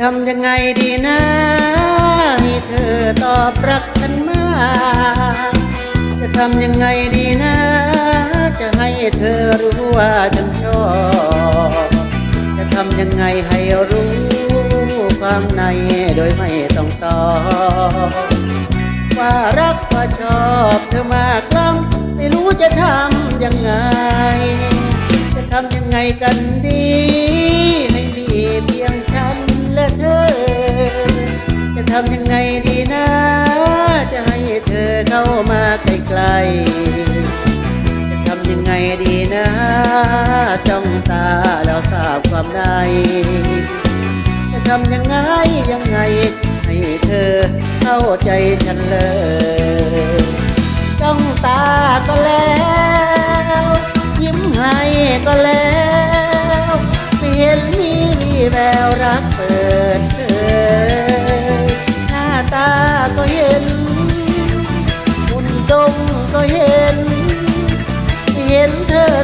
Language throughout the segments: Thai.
ทำยังไงดีนะให้เธอตอบรักฉันมาจะทำยังไงดีนะ จะให้เธอรู้ว่าฉันชอบ จะทำยังไงให้รู้ความในโดยไม่ต้องตอบว่ารักว่าชอบเธอมากล้ำไม่รู้จะทำยังไง จะทำยังไงกันดี ใกล้ จะทำยังไงดีนะจ้องตาแล้วทราบความในจะทำยังไงยังไง ให้เธอเข้าใจฉันเลย จ้องตาก็แล้ว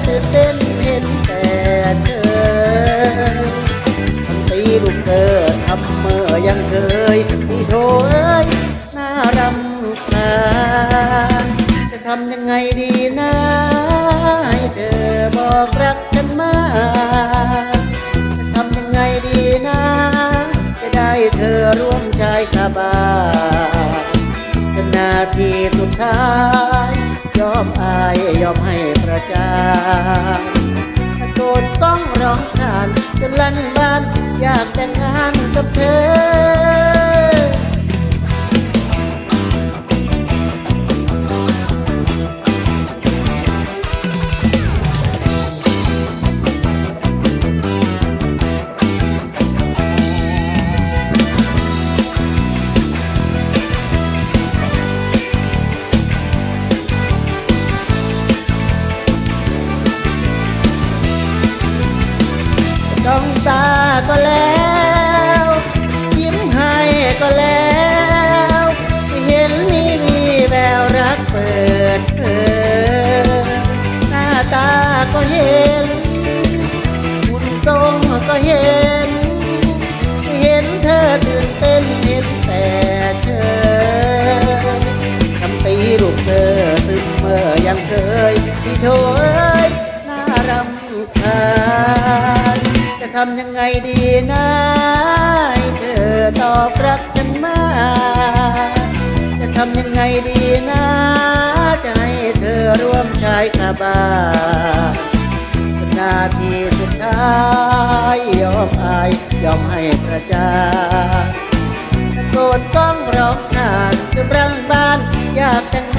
ตื่นเต้นเห็นแต่เธอทำตีลูกเกิดทำเมื่อยังเคยมีโทเอ้ยน่ารำคาญจะทำยังไงดีนะให้เธอบอกรักฉันมาจะทำยังไงดีนะ จะได้เธอร่วมชายคาบาจนนาทีสุดท้าย ยอมอายยอมให้ ระจานตะโกนก้องร้องทานจนลั่นบ้านอยากแต่งงานกับเธอ ตาก็แล้ว จะทำยังไงดีนะเธอตอบรักฉันมา จะทำยังไงดีนะจะให้เธอร่วมชายคาบานาทีสุดท้ายยอมอายยอมให้ประจาโกรธก้องร้องนานจะรังบ้านยากแต่ง